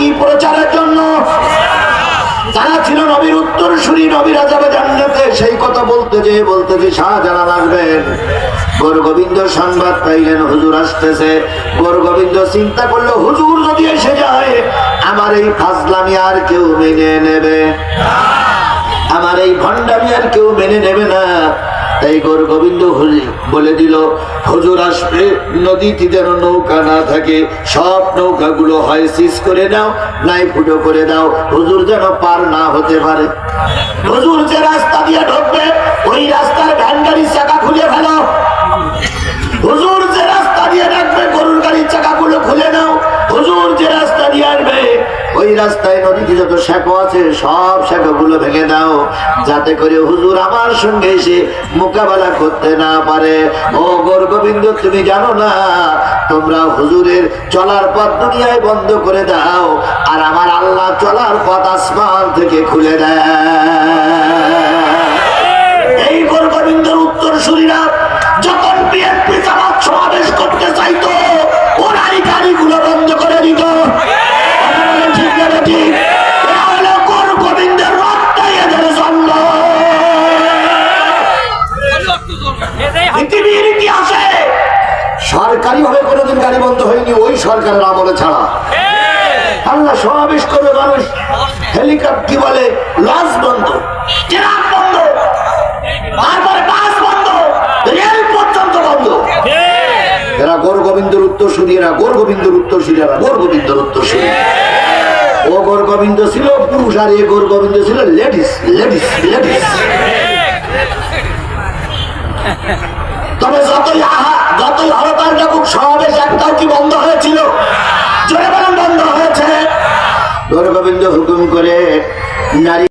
কি প্রচারের জন্য? যারা ছিল নবীর উত্তর সুরি নবীর আজাবে জান্নাতে, সেই কথা বলতে যে বলতে যে শাহজালাল আসবেন। গোর গোবিন্দ সংবাদ পাইলেন, হুজুর আসতেছে। গোর গোবিন্দ চিন্তা করল, হুজুর যদি এসে যায়, আমার এই ফাজলামি আর কেউ মেনে নেবে? আমার এই ভণ্ডামি আর কেউ মেনে নেবে না? তাই গোর গোবিন্দ বলে দিল, হজুর আসবে, নদীটি যেন নৌকা না থাকে, সব নৌকাগুলো হয় সিজ করে দাও নাই ফুটো করে দাও, হুজুর যেন পার না হতে পারে। হজুর যে রাস্তা দিয়ে ঢুকবে, ওই রাস্তার ওই রাস্তায় নদীতে যত শেখো আছে, সব শ্যাকোগুলো ভেঙে দাও। যাতে করে হুজুর আমার সঙ্গে এসে মোকাবেলা করতে না পারে। ও গোর গোবিন্দ, তুমি জানো না, তোমরা হুজুরের চলার পথ দুনিয়ায় বন্ধ করে দাও, আর আমার আল্লাহ চলার পথ আসমান থেকে খুলে দেয়। সরকারের আমলে ছাড়া। আল্লাহ সমাবেশ করবে মানুষ। হেলিকপ্টার কি বলে? লঞ্চ বন্ধ। লেডিস তবে যতই যতই সমাবেশ গোবিন্দ হুকুম করে নারী